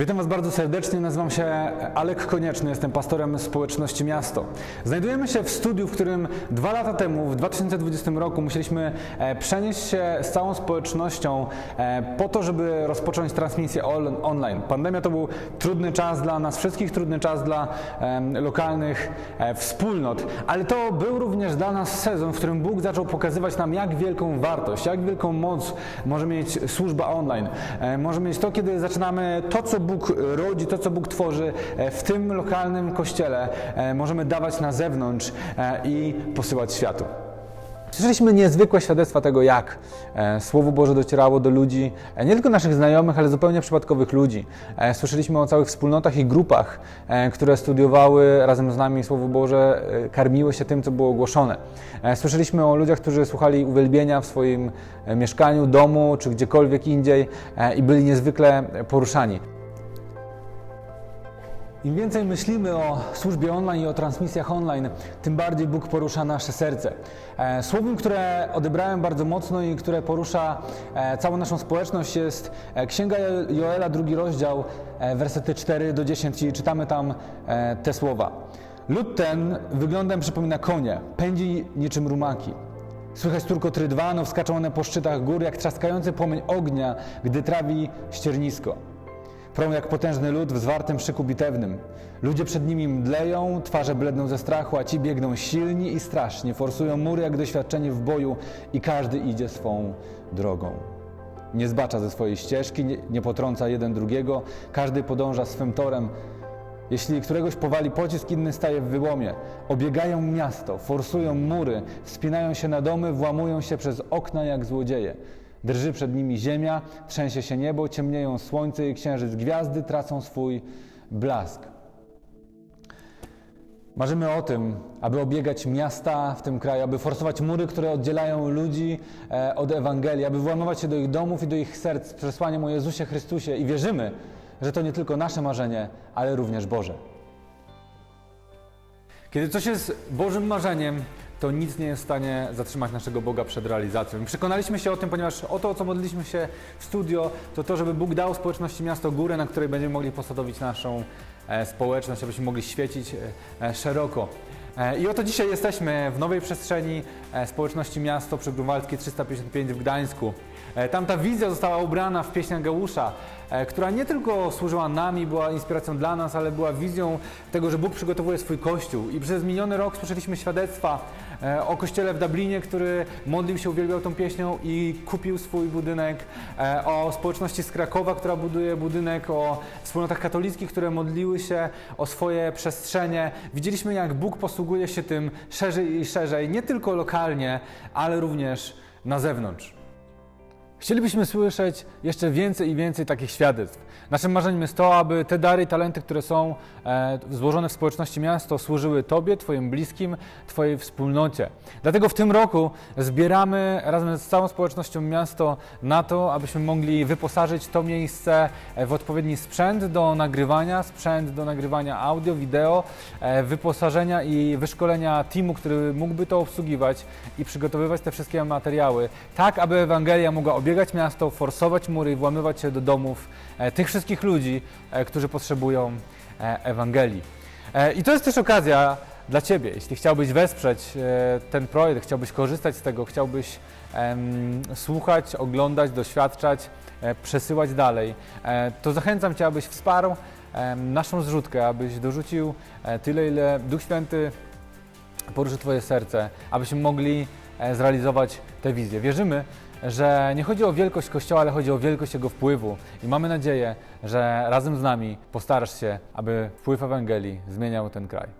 Witam Was bardzo serdecznie, nazywam się Alek Konieczny, jestem pastorem społeczności Miasto. Znajdujemy się w studiu, w którym dwa lata temu, w 2020 roku, musieliśmy e, przenieść się z całą społecznością e, po to, żeby rozpocząć transmisję on- online. Pandemia to był trudny czas dla nas wszystkich, trudny czas dla lokalnych e, wspólnot, ale to był również dla nas sezon, w którym Bóg zaczął pokazywać nam, jak wielką wartość, jak wielką moc może mieć służba online. Może mieć to, kiedy zaczynamy to, co Bóg rodzi, to, co Bóg tworzy e, w tym lokalnym kościele, e, możemy dawać na zewnątrz e, i posyłać światu. Słyszeliśmy niezwykłe świadectwa tego, jak Słowo Boże docierało do ludzi, nie tylko naszych znajomych, ale zupełnie przypadkowych ludzi. Słyszeliśmy o całych wspólnotach i grupach, które studiowały razem z nami Słowo Boże, karmiły się tym, co było głoszone. E, słyszeliśmy o ludziach, którzy słuchali uwielbienia w swoim mieszkaniu, domu czy gdziekolwiek indziej i byli niezwykle poruszani. Im więcej myślimy o służbie online i o transmisjach online, tym bardziej Bóg porusza nasze serce. E, Słowem, które odebrałem bardzo mocno i które porusza e, całą naszą społeczność jest e, Księga Jo- Joela, drugi rozdział, wersety 4 do 10 i czytamy tam te słowa. Lud ten wyglądem przypomina konie, pędzi niczym rumaki. Słychać turkot rydwanów, skaczą one po szczytach gór, jak trzaskający płomień ognia, gdy trawi ściernisko. Prą jak potężny lód w zwartym szyku bitewnym. Ludzie przed nimi mdleją, twarze bledną ze strachu, a ci biegną silni i strasznie, forsują mury jak doświadczeni w boju i każdy idzie swą drogą. Nie zbacza ze swojej ścieżki, nie, nie potrąca jeden drugiego, każdy podąża swym torem. Jeśli któregoś powali pocisk, inny staje w wyłomie. Obiegają miasto, forsują mury, wspinają się na domy, włamują się przez okna jak złodzieje. Drży przed nimi ziemia, trzęsie się niebo, ciemnieją słońce i księżyc. Gwiazdy tracą swój blask. Marzymy o tym, aby obiegać miasta w tym kraju, aby forsować mury, które oddzielają ludzi e, od Ewangelii, aby włamywać się do ich domów i do ich serc z przesłaniem o Jezusie Chrystusie i wierzymy, że to nie tylko nasze marzenie, ale również Boże. Kiedy coś jest Bożym marzeniem, to nic nie jest w stanie zatrzymać naszego Boga przed realizacją. Przekonaliśmy się o tym, ponieważ o to, o co modliliśmy się w studio, to to, żeby Bóg dał społeczności miasto górę, na której będziemy mogli posadowić naszą e, społeczność, abyśmy mogli świecić e, szeroko. E, I oto dzisiaj jesteśmy w nowej przestrzeni e, społeczności miasto przy Grunwaldzkiej 355 w Gdańsku. E, Tam ta wizja została ubrana w pieśń Geusza, e, która nie tylko służyła nam i była inspiracją dla nas, ale była wizją tego, że Bóg przygotowuje swój Kościół. I przez miniony rok słyszeliśmy świadectwa o kościele w Dublinie, który modlił się, uwielbiał tą pieśnią i kupił swój budynek, o społeczności z Krakowa, która buduje budynek, o wspólnotach katolickich, które modliły się o swoje przestrzenie. Widzieliśmy, jak Bóg posługuje się tym szerzej i szerzej, nie tylko lokalnie, ale również na zewnątrz. Chcielibyśmy słyszeć jeszcze więcej i więcej takich świadectw. Naszym marzeniem jest to, aby te dary i talenty, które są e, złożone w społeczności miasto, służyły Tobie, Twoim bliskim, Twojej wspólnocie. Dlatego w tym roku zbieramy razem z całą społecznością miasto na to, abyśmy mogli wyposażyć to miejsce e, w odpowiedni sprzęt do nagrywania, sprzęt do nagrywania audio, wideo, e, wyposażenia i wyszkolenia teamu, który mógłby to obsługiwać i przygotowywać te wszystkie materiały, tak aby Ewangelia mogła obiegać miasto, forsować mury i włamywać się do domów e, tych wszystkich ludzi, e, którzy potrzebują e, Ewangelii. I to jest też okazja dla Ciebie, jeśli chciałbyś wesprzeć ten projekt, chciałbyś korzystać z tego, chciałbyś słuchać, oglądać, doświadczać, przesyłać dalej, to zachęcam Cię, abyś wsparł naszą zrzutkę, abyś dorzucił tyle, ile Duch Święty poruszy Twoje serce, abyśmy mogli zrealizować tę wizję. Wierzymy, że nie chodzi o wielkość Kościoła, ale chodzi o wielkość Jego wpływu i mamy nadzieję, że razem z nami postarasz się, aby wpływ Ewangelii zmieniał ten kraj.